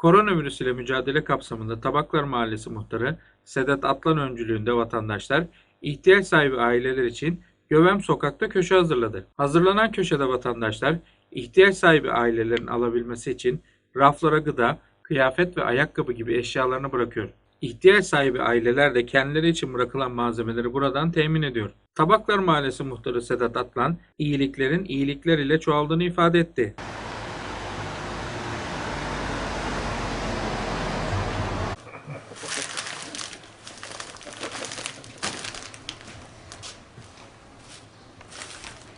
Koronavirüs ile mücadele kapsamında Tabaklar Mahallesi muhtarı Sedat Atlan öncülüğünde vatandaşlar ihtiyaç sahibi aileler için Gövem Sokak'ta köşe hazırladı. Hazırlanan köşede vatandaşlar ihtiyaç sahibi ailelerin alabilmesi için raflara gıda, kıyafet ve ayakkabı gibi eşyalarını bırakıyor. İhtiyaç sahibi aileler de kendileri için bırakılan malzemeleri buradan temin ediyor. Tabaklar Mahallesi muhtarı Sedat Atlan, iyiliklerin iyilikler ile çoğaldığını ifade etti.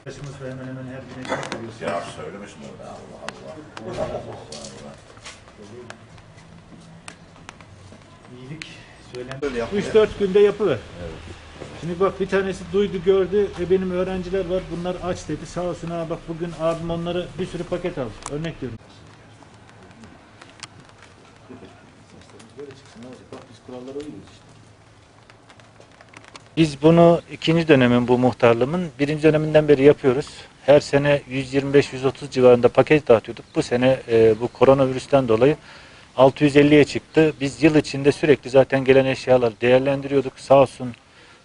Arkadaşımız da hemen hemen her gün ekmek veriyor. Ya söylemesin orada Allah Allah. İyilik söylen. Böyle yapıyor. 3-4 günde yapıver. Şimdi bak bir tanesi duydu gördü. E benim öğrenciler var bunlar aç dedi. Sağ olsun ha bak bugün abim onlara bir sürü paket aldı. Örnek diyorum. Böyle çıksın ne olacak? Bak biz kurallara uyuyoruz işte. Biz bunu ikinci dönemin bu muhtarlığımın birinci döneminden beri yapıyoruz. Her sene 125-130 civarında paket dağıtıyorduk. Bu sene e, bu koronavirüsten dolayı 650'ye çıktı. Biz yıl içinde sürekli zaten gelen eşyaları değerlendiriyorduk. Sağ olsun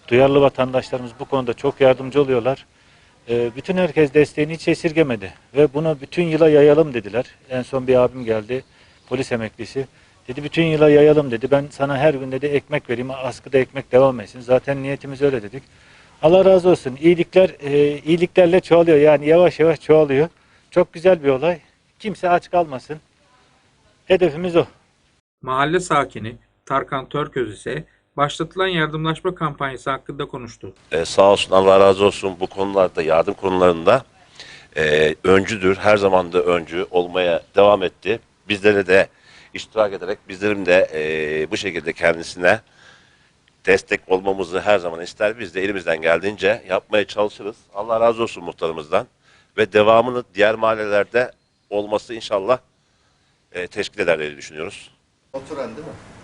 duyarlı vatandaşlarımız bu konuda çok yardımcı oluyorlar. E, bütün herkes desteğini hiç esirgemedi. Ve bunu bütün yıla yayalım dediler. En son bir abim geldi, polis emeklisi. Dedi bütün yıla yayalım dedi. Ben sana her gün dedi ekmek vereyim. Askıda ekmek devam etsin. Zaten niyetimiz öyle dedik. Allah razı olsun. İyilikler e, iyiliklerle çoğalıyor. Yani yavaş yavaş çoğalıyor. Çok güzel bir olay. Kimse aç kalmasın. Hedefimiz o. Mahalle sakini Tarkan Törköz ise başlatılan yardımlaşma kampanyası hakkında konuştu. Ee, sağ olsun Allah razı olsun bu konularda yardım konularında e, öncüdür. Her zaman da öncü olmaya devam etti. Bizlere de iştirak ederek bizlerin de e, bu şekilde kendisine destek olmamızı her zaman ister. Biz de elimizden geldiğince yapmaya çalışırız. Allah razı olsun muhtarımızdan. Ve devamını diğer mahallelerde olması inşallah e, teşkil eder diye düşünüyoruz. Oturan değil mi?